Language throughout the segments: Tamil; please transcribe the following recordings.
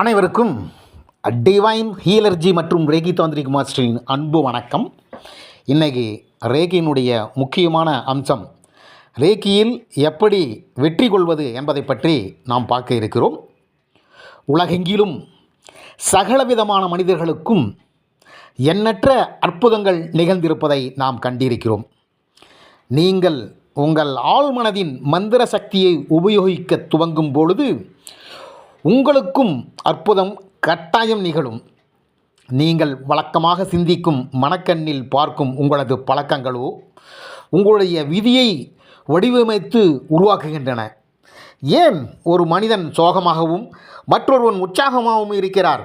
அனைவருக்கும் டிவைன் ஹீலர்ஜி மற்றும் ரேகி தாந்திரிக் மாஸ்டரின் அன்பு வணக்கம். இன்றைக்கு ரேகியினுடைய முக்கியமான அம்சம் ரேகியில் எப்படி வெற்றி கொள்வது என்பதை பற்றி நாம் பார்க்க இருக்கிறோம். உலகெங்கிலும் சகலவிதமான மனிதர்களுக்கும் எண்ணற்ற அற்புதங்கள் நிகழ்ந்திருப்பதை நாம் கண்டிருக்கிறோம். நீங்கள் உங்கள் ஆழ்மனதின் மந்திர சக்தியை உபயோகிக்க துவங்கும் பொழுது உங்களுக்கும் அற்புதம் கட்டாயம் நிகழும். நீங்கள் வழக்கமாக சிந்திக்கும் மனக்கண்ணில் பார்க்கும் உங்களது பழக்கங்களோ உங்களுடைய விதியை வடிவமைத்து உருவாக்குகின்றன. ஏன் ஒரு மனிதன் சோகமாகவும் மற்றொருவன் உற்சாகமாகவும் இருக்கிறார்?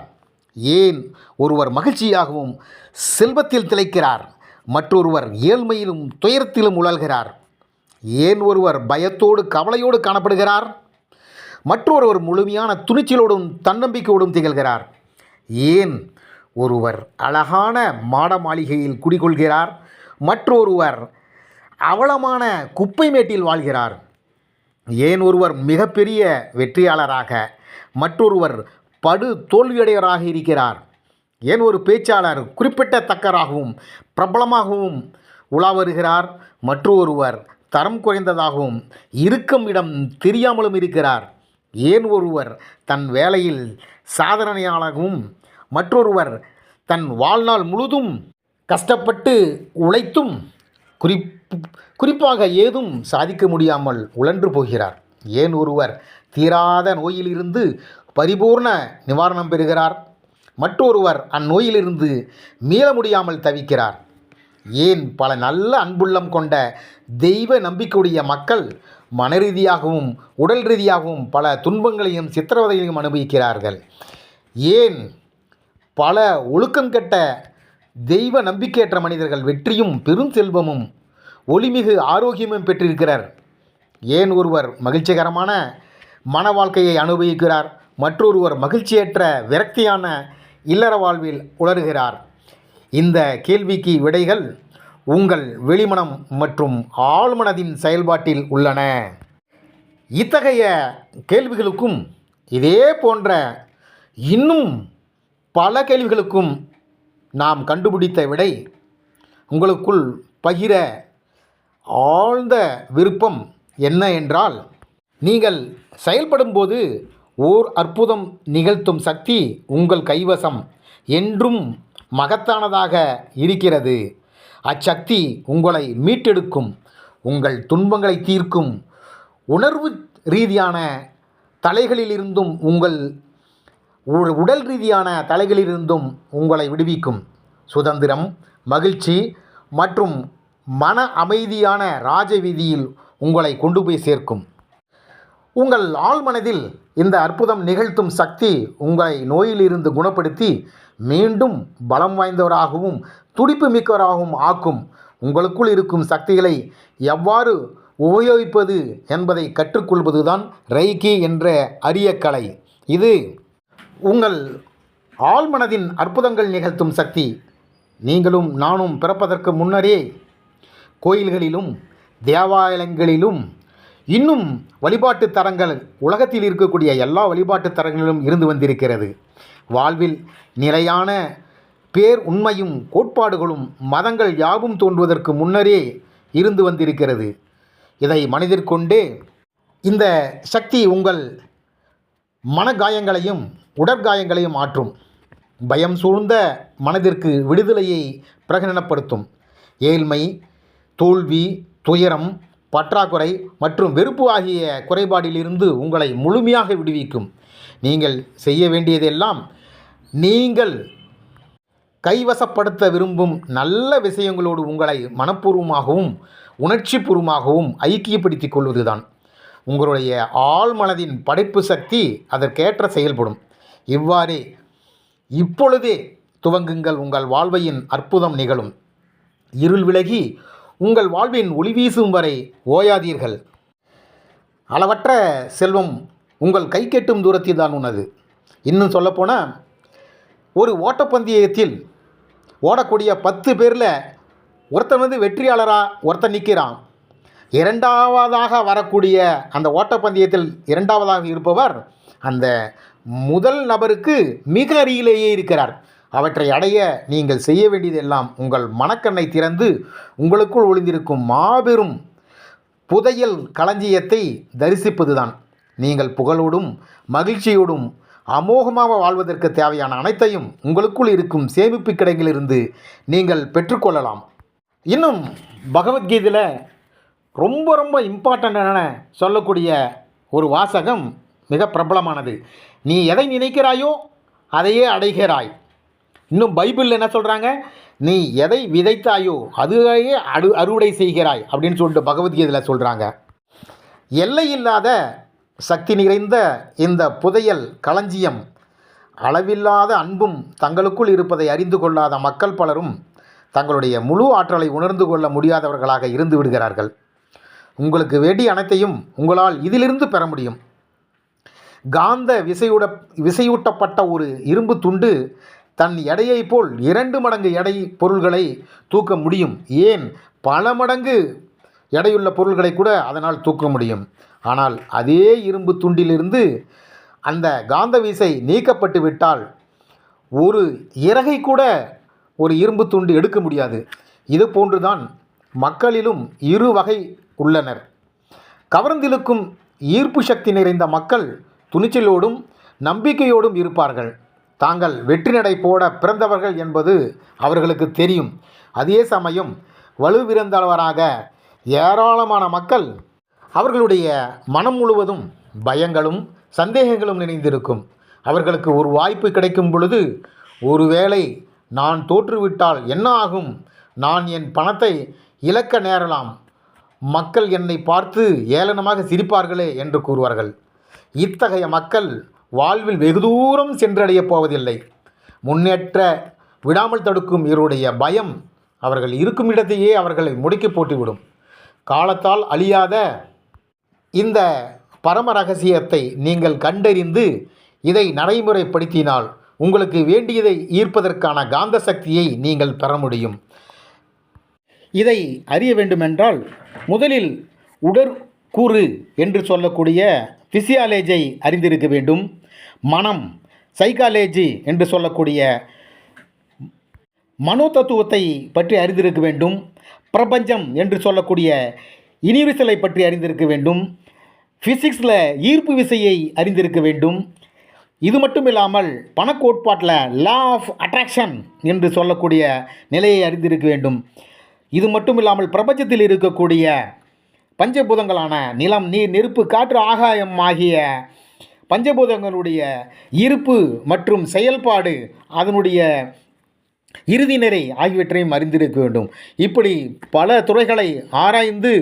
ஏன் ஒருவர் மகிழ்ச்சியாகவும் செல்வத்தில் திளைக்கிறார்? மற்றொருவர் ஏழ்மையிலும் துயரத்திலும் உழல்கிறார். ஏன் ஒருவர் பயத்தோடு கவலையோடு காணப்படுகிறார்? மற்றொருவர் முழுமையான துணிச்சலோடும் தன்னம்பிக்கையோடும் திகழ்கிறார். ஏன்? ஒருவர் அழகான மாட மாளிகையில் குடிகொள்கிறார். மற்றொருவர் அவலமான குப்பை மேட்டில் வாழ்கிறார். ஏன்? ஒருவர் மிகப்பெரிய வெற்றியாளராக மற்றொருவர் படு தோல்வியடையவராக இருக்கிறார். ஏன்? ஒரு பேச்சாளர் குறிப்பிட்டத்தக்கராகவும் பிரபலமாகவும் உலா வருகிறார். மற்றொருவர் தரம் குறைந்ததாகவும் இருக்கும் இடம் தெரியாமலும் இருக்கிறார். ஏன் ஒருவர் தன் வேலையில் சாதனையாளகவும் மற்றொருவர் தன் வாழ்நாள் முழுதும் கஷ்டப்பட்டு உழைத்தும் குறிப் குறிப்பாக ஏதும் சாதிக்க முடியாமல் உழன்று போகிறார்? ஏன் ஒருவர் தீராத நோயிலிருந்து பரிபூர்ண நிவாரணம் பெறுகிறார்? மற்றொருவர் அந்நோயிலிருந்து மீள முடியாமல் தவிக்கிறார்? ஏன் பல நல்ல அன்புள்ளம் கொண்ட தெய்வ நம்பிக்கையுடைய மக்கள் மன ரீதியாகவும் உடல் ரீதியாகவும் பல துன்பங்களையும் சித்திரவதைகளையும் அனுபவிக்கிறார்கள். ஏன்? பல ஒழுக்கங்கெட்ட தெய்வ நம்பிக்கையற்ற மனிதர்கள் வெற்றியும் பெரும் செல்வமும் ஒளிமிகு ஆரோக்கியமும் பெற்றிருக்கிறார். ஏன் ஒருவர் மகிழ்ச்சிகரமான மன வாழ்க்கையை அனுபவிக்கிறார்? மற்றொருவர் மகிழ்ச்சியற்ற விரக்தியான இல்லற வாழ்வில் உளறுகிறார். இந்த கேள்விக்கு விடைகள் உங்கள் வெளிமனம் மற்றும் ஆழ்மனதின் செயல்பாட்டில் உள்ளன. இத்தகைய கேள்விகளுக்கும் இதே போன்ற இன்னும் பல கேள்விகளுக்கும் நாம் கண்டுபிடித்த விடை உங்களுக்குள் பகிர ஆழ்ந்த விருப்பம் என்ன என்றால் நீங்கள் செயல்படும்போது ஓர் அற்புதம் நிகழ்த்தும் சக்தி உங்கள் கைவசம் என்றும் மகத்தானதாக இருக்கிறது. அச்சக்தி உங்களை மீட்டெடுக்கும் உங்கள் துன்பங்களை தீர்க்கும். உணர்வு ரீதியான தலைகளிலிருந்தும் உங்கள் உடல் ரீதியான தலைகளிலிருந்தும் உங்களை விடுவிக்கும். சுதந்திரம் மகிழ்ச்சி மற்றும் மன அமைதியான ராஜ வீதியில் உங்களை கொண்டு போய் சேர்க்கும். உங்கள் ஆழ்மனதில் இந்த அற்புதம் நிகழ்த்தும் சக்தி உங்களை நோயிலிருந்து குணப்படுத்தி மீண்டும் பலம் வாய்ந்தவராகவும் துடிப்பு மிக்கவராகவும் ஆக்கும். உங்களுக்குள் இருக்கும் சக்திகளை எவ்வாறு உபயோகிப்பது என்பதை கற்றுக்கொள்வதுதான் ரைக்கி என்ற அரிய கலை. இது உங்கள் ஆழ்மனதின் அற்புதங்கள் நிகழ்த்தும் சக்தி. நீங்களும் நானும் பிறப்பதற்கு முன்னரே கோயில்களிலும் தேவாலயங்களிலும் இன்னும் வழிபாட்டு தரங்கள் உலகத்தில் இருக்கக்கூடிய எல்லா வழிபாட்டு தரங்களிலும் இருந்து வந்திருக்கிறது. வாழ்வில் நிலையான பேர் உண்மையும் கோட்பாடுகளும் மதங்கள் யாவும் தோன்றுவதற்கு முன்னரே இருந்து வந்திருக்கிறது. இதை மனதிற்கொண்டே இந்த சக்தி உங்கள் மனகாயங்களையும் உடற்காயங்களையும் ஆற்றும். பயம் சூழ்ந்த மனதிற்கு விடுதலையை பிரகடனப்படுத்தும். ஏழ்மை தோல்வி துயரம் பற்றாக்குறை மற்றும் வெறுப்பு ஆகிய குறைபாடிலிருந்து உங்களை முழுமையாக விடுவிக்கும். நீங்கள் செய்ய வேண்டியதெல்லாம் நீங்கள் கைவசப்படுத்த விரும்பும் நல்ல விஷயங்களோடு உங்களை மனப்பூர்வமாகவும் உணர்ச்சிபூர்வமாகவும் ஐக்கியப்படுத்திக் கொள்வதுதான். உங்களுடைய ஆழ்மனதின் படைப்பு சக்தி அதற்கேற்ற செயல்படும். இவ்வாறே இப்பொழுதே துவங்குங்கள் உங்கள் வாழ்வையின் அற்புதம் நிகழும். இருள் விலகி உங்கள் வாழ்வின் ஒளி வீசும் வரை ஓயாதீர்கள். அளவற்ற செல்வம் உங்கள் கை கெட்டும் தூரத்தில் தான் உள்ளது இன்னும் சொல்லப்போனால் ஒரு ஓட்டப்பந்தயத்தில் ஓடக்கூடிய பத்து பேரில் ஒருத்தன் வந்து வெற்றியாளராக ஒருத்தன் நிற்கிறான் இரண்டாவதாக வரக்கூடிய அந்த ஓட்டப்பந்தயத்தில் இரண்டாவதாக இருப்பவர் அந்த முதல் நபருக்கு மிக அருகிலேயே இருக்கிறார். அவற்றை அடைய நீங்கள் செய்ய வேண்டியதெல்லாம் உங்கள் மனக்கண்ணை திறந்து உங்களுக்குள் ஒளிந்திருக்கும் மாபெரும் புதையல் களஞ்சியத்தை தரிசிப்பதுதான். நீங்கள் புகழோடும் மகிழ்ச்சியோடும் அமோகமாக வாழ்வதற்கு தேவையான அனைத்தையும் உங்களுக்குள் இருக்கும் சேமிப்பு கிடங்கிலிருந்து நீங்கள் பெற்றுக்கொள்ளலாம். இன்னும் பகவத்கீதையில் ரொம்ப ரொம்ப இம்பார்ட்டண்ட்டான சொல்லக்கூடிய ஒரு வாசகம் மிக பிரபலமானது. நீ எதை நினைக்கிறாயோ அதையே அடைகிறாய். இன்னும் பைபிளில் என்ன சொல்கிறாங்க நீ எதை விதைத்தாயோ அதுவே அடு அறுவடை செய்கிறாய் அப்படின்னு சொல்லிட்டு பகவத்கீதையில் சொல்கிறாங்க எல்லையில்லாத சக்தி நிறைந்த இந்த புதையல் களஞ்சியம் அளவில்லாத அன்பும் தங்களுக்குள் இருப்பதை அறிந்து கொள்ளாத மக்கள் பலரும் தங்களுடைய முழு ஆற்றலை உணர்ந்து கொள்ள முடியாதவர்களாக இருந்து விடுகிறார்கள். உங்களுக்கு வேண்டிய அனைத்தையும் உங்களால் இதிலிருந்து பெற முடியும். காந்த விசையுட விசையூட்டப்பட்ட ஒரு இரும்பு துண்டு தன் எடையைப் போல் இரண்டு மடங்கு எடை பொருள்களை தூக்க முடியும். ஏன்? பல மடங்கு எடையுள்ள பொருள்களை கூட அதனால் தூக்க முடியும். ஆனால் அதே இரும்பு துண்டிலிருந்து அந்த காந்த வீசை நீக்கப்பட்டு விட்டால் ஒரு இறகை கூட ஒரு இரும்பு துண்டு எடுக்க முடியாது. இது போன்றுதான் மக்களிலும் இரு வகை உள்ளனர். கவர்ந்திழுக்கும் ஈர்ப்பு சக்தி நிறைந்த மக்கள் துணிச்சலோடும் நம்பிக்கையோடும் இருப்பார்கள். தாங்கள் வெற்றி நடை போட பிறந்தவர்கள் என்பது அவர்களுக்கு தெரியும். அதே சமயம் வலுவிருந்தவராக ஏராளமான மக்கள் அவர்களுடைய மனம் முழுவதும் பயங்களும் சந்தேகங்களும் நினைந்திருக்கும். அவர்களுக்கு ஒரு வாய்ப்பு கிடைக்கும் பொழுது ஒருவேளை நான் தோற்றுவிட்டால் என்ன ஆகும்? நான் என் பணத்தை இழக்க நேரலாம். மக்கள் என்னை பார்த்து ஏளனமாக சிரிப்பார்களே என்று கூறுவார்கள். இத்தகைய மக்கள் வாழ்வில் வெகு தூரம் சென்றடையப் போவதில்லை. முன்னேற்ற விடாமல் தடுக்கும் இவருடைய பயம் அவர்கள் இருக்கும் இடத்தையே அவர்களை முடுக்கி போட்டுவிடும். காலத்தால் அழியாத இந்த பரம ரகசியத்தை நீங்கள் கண்டறிந்து இதை நடைமுறைப்படுத்தினால் உங்களுக்கு வேண்டியதை ஈர்ப்பதற்கான காந்த சக்தியை நீங்கள் பெற முடியும். இதை அறிய வேண்டுமென்றால் முதலில் உடற்கூறு என்று சொல்லக்கூடிய பிசியாலஜியை அறிந்திருக்க வேண்டும். மனம் சைக்காலஜி என்று சொல்லக்கூடிய மனோ தத்துவத்தை பற்றி அறிந்திருக்க வேண்டும் பிரபஞ்சம் என்று சொல்லக்கூடிய இனிவிசலை பற்றி அறிந்திருக்க வேண்டும் ஃபிசிக்ஸில் ஈர்ப்பு விசையை அறிந்திருக்க வேண்டும். இது மட்டும் இல்லாமல் பணக்கோட்பாட்டில் லா ஆஃப் அட்ராக்ஷன் என்று சொல்லக்கூடிய நிலையை அறிந்திருக்க வேண்டும். இது மட்டும் இல்லாமல் பிரபஞ்சத்தில் இருக்கக்கூடிய பஞ்சபூதங்களான நிலம் நீர் நெருப்பு காற்று ஆகாயம் ஆகிய பஞ்சபூதங்களுடைய இருப்பு மற்றும் செயல்பாடு அதனுடைய இறுதி நிறை ஆகியவற்றையும் அறிந்திருக்க வேண்டும். இப்படி பல துறைகளை ஆராய்ந்து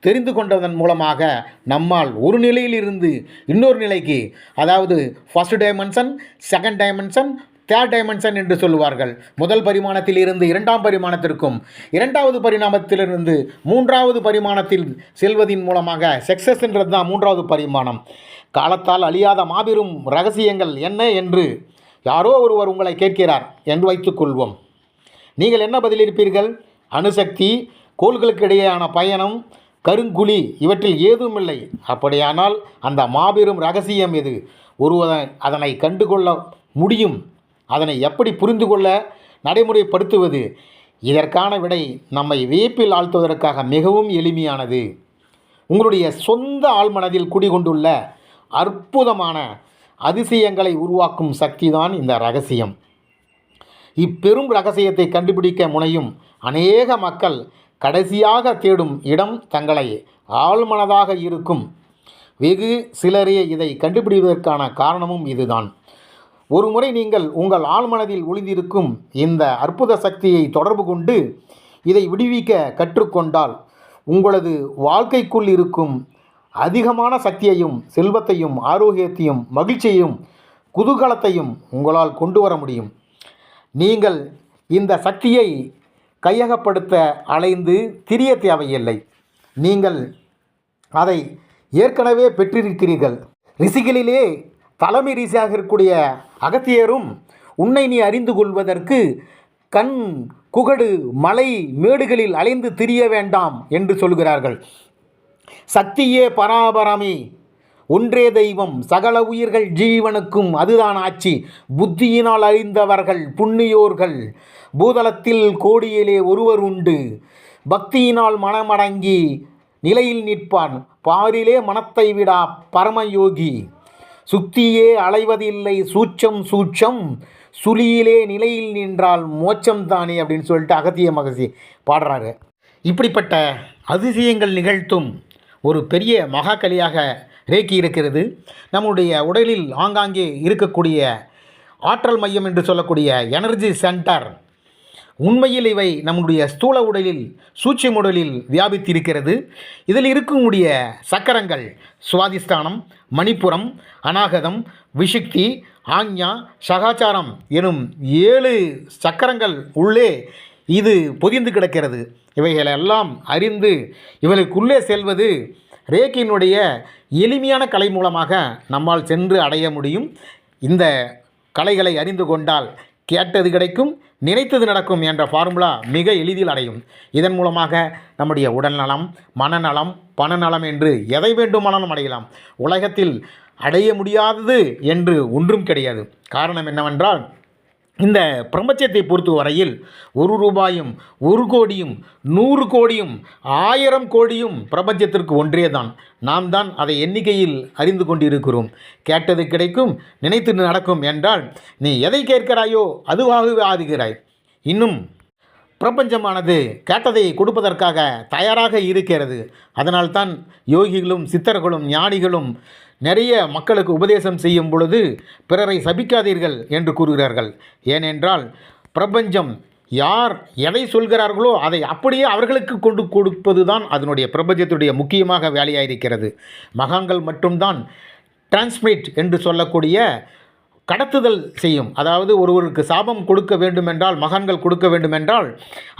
தெரிந்து கொண்டதன் மூலமாக நம்மால் ஒரு நிலையிலிருந்து இன்னொரு நிலைக்கு அதாவது first dimension second dimension third dimension என்று சொல்லுவார்கள். முதல் பரிமாணத்தில் இருந்து இரண்டாம் பரிமாணத்திற்கும் இரண்டாவது பரிணாமத்திலிருந்து மூன்றாவது பரிமாணத்தில் செல்வதின் மூலமாக சக்சஸ் என்றது தான் மூன்றாவது பரிமாணம். காலத்தால் அழியாத மாபெரும் ரகசியங்கள் என்ன என்று யாரோ ஒருவர் உங்களை கேட்கிறார் என்று வைத்துக்கொள்வோம் நீங்கள் என்ன பதிலிருப்பீர்கள் அணுசக்தி கோள்களுக்கு இடையேயான பயணம் கருங்குழி இவற்றில் ஏதும் இல்லை. அப்படியானால் அந்த மாபெரும் ரகசியம் எது? ஒருவன் அதனை கண்டுகொள்ள முடியும். அதனை எப்படி புரிந்து கொள்ள நடைமுறைப்படுத்துவது? இதற்கான விடை நம்மை வியப்பில் ஆழ்த்துவதற்காக மிகவும் எளிமையானது. உங்களுடைய சொந்த ஆழ்மனதில் குடிகொண்டுள்ள அற்புதமான அதிசயங்களை உருவாக்கும் சக்திதான் இந்த ரகசியம். இப்பெரும் ரகசியத்தை கண்டுபிடிக்க முனையும் அநேக மக்கள் கடைசியாக தேடும் இடம் தங்களை ஆழ்மனதாக இருக்கும் வெகு சிலரே இதை கண்டுபிடிப்பதற்கான காரணமும் இதுதான். ஒருமுறை நீங்கள் உங்கள் ஆழ்மனதில் ஒளிந்திருக்கும் இந்த அற்புத சக்தியை தொடர்பு கொண்டு இதை விடுவிக்க கற்றுக்கொண்டால் உங்களது வாழ்க்கைக்குள் இருக்கும் அதிகமான சக்தியையும் செல்வத்தையும் ஆரோக்கியத்தையும் மகிழ்ச்சியையும் குதூகலத்தையும் உங்களால் கொண்டு வர முடியும். நீங்கள் இந்த சக்தியை கையகப்படுத்த அலைந்து திரிய தேவையில்லை. நீங்கள் அதை ஏற்கனவே பெற்றிருக்கிறீர்கள். ரிஷிகளிலே தலைமை ரீசியாக இருக்கக்கூடிய அகத்தியரும் உன்னை நீ அறிந்து கொள்வதற்கு கண் குகடு மலை மேடுகளில் அலைந்து திரிய வேண்டாம் என்று சொல்கிறார்கள். சக்தியே பராபரமே. ஒன்றே தெய்வம் சகல உயிர்கள் ஜீவனுக்கும் அதுதான் ஆட்சி. புத்தியினால் அறிந்தவர்கள் புண்ணியோர்கள். பூதலத்தில் கோடியிலே ஒருவர் உண்டு. பக்தியினால் மனமடங்கி நிலையில் நிற்பான். பாரிலே மனத்தை விடா பரமயோகி. சுத்தியே அலைவதில்லை சூச்சம் சூச்சம். சுழியிலே நிலையில் நின்றால் மோச்சம் தானே அப்படின்னு சொல்லிட்டு அகத்திய மகசி பாடுறாரு. இப்படிப்பட்ட அதிசயங்கள் நிகழ்த்தும் ஒரு பெரிய மகாகலியாக ரேக்கி இருக்கிறது. நம்முடைய உடலில் ஆங்காங்கே இருக்கக்கூடிய ஆற்றல் மையம் என்று சொல்லக்கூடிய எனர்ஜி சென்டர் உண்மையில் இவை நம்முடைய ஸ்தூல உடலில் சூட்சம் உடலில் வியாபித்திருக்கிறது. இதில் இருக்கக்கூடிய சக்கரங்கள் சுவாதிஸ்தானம் மணிப்புரம் அநாகதம் விஷக்தி ஆஞ்ஞா சகாச்சாரம் எனும் ஏழு சக்கரங்கள் உள்ளே இது பொதிந்து கிடக்கிறது. இவைகளெல்லாம் அறிந்து இவர்களுக்குள்ளே செல்வது ரேக்கினுடைய எளிமையான கலை மூலமாக நம்மால் சென்று அடைய முடியும். இந்த கலைகளை அறிந்து கொண்டால் கேட்டது கிடைக்கும் நினைத்தது நடக்கும் என்ற ஃபார்முலா மிக எளிதில் அடையும். இதன் மூலமாக நம்முடைய உடல்நலம் மனநலம் பணநலம் என்று எதை வேண்டுமானாலும் அடையலாம். உலகத்தில் அடைய முடியாதது என்று ஒன்றும் கிடையாது. காரணம் என்னவென்றால் இந்த பிரபஞ்சத்தை பொறுத்த வரையில் ஒரு ரூபாயும் ஒரு கோடியும் நூறு கோடியும் ஆயிரம் கோடியும் பிரபஞ்சத்திற்கு ஒன்றே தான் நாம் தான் அதை எண்ணிக்கையில் அறிந்து கொண்டிருக்கிறோம். கேட்டது கிடைக்கும் நினைத்து நடக்கும் என்றால் நீ எதை கேட்கிறாயோ அதுவாகவே ஆகுகிறாய் இன்னும் பிரபஞ்சமானது கேட்டதை கொடுப்பதற்காக தயாராக இருக்கிறது. அதனால்தான் யோகிகளும் சித்தர்களும் ஞானிகளும் நிறைய மக்களுக்கு உபதேசம் செய்யும் பொழுது பிறரை சபிக்காதீர்கள் என்று கூறுகிறார்கள். ஏனென்றால் பிரபஞ்சம் யார் எதை சொல்கிறார்களோ அதை அப்படியே அவர்களுக்கு கொண்டு கொடுப்பது தான் அதனுடைய பிரபஞ்சத்துடைய முக்கியமாக வேலையாக இருக்கிறது மகான்கள் மட்டும்தான் டிரான்ஸ்மிட் என்று சொல்லக்கூடிய கடத்துதல் செய்யும். அதாவது ஒருவருக்கு சாபம் கொடுக்க வேண்டுமென்றால் மகான்கள் கொடுக்க வேண்டுமென்றால்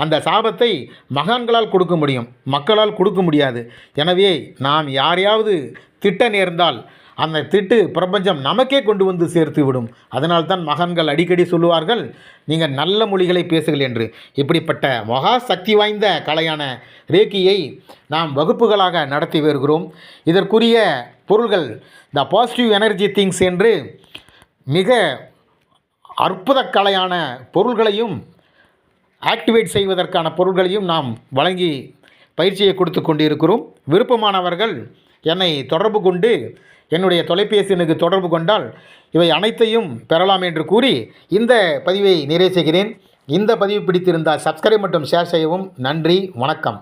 அந்த சாபத்தை மகான்களால் கொடுக்க முடியும். மக்களால் கொடுக்க முடியாது. எனவே நாம் யாரையாவது திட்ட நேர்ந்தால் அந்த திட்டு பிரபஞ்சம் நமக்கே கொண்டு வந்து சேர்த்து விடும். அதனால்தான் மகான்கள் அடிக்கடி சொல்லுவார்கள் நீங்கள் நல்ல மொழிகளை பேசுங்கள் என்று. இப்படிப்பட்ட மகா சக்தி வாய்ந்த கலையான ரேக்கியை நாம் வகுப்புகளாக நடத்தி வருகிறோம். இதற்குரிய பொருள்கள் த பாசிட்டிவ் எனர்ஜி திங்ஸ் என்று மிக அற்புத கலையான பொருள்களையும் ஆக்டிவேட் செய்வதற்கான பொருள்களையும் நாம் வழங்கி பயிற்சியை கொடுத்து கொண்டிருக்கிறோம். விருப்பமானவர்கள் என்னை தொடர்பு கொண்டு என்னுடைய தொலைபேசி எண்ணுக்கு தொடர்பு கொண்டால் இவை அனைத்தையும் பெறலாம் என்று கூறி இந்த பதிவை நிறைவு செய்கிறேன். இந்த பதிவு பிடித்திருந்தால் சப்ஸ்கிரைப் மற்றும் ஷேர் செய்யவும் நன்றி வணக்கம்.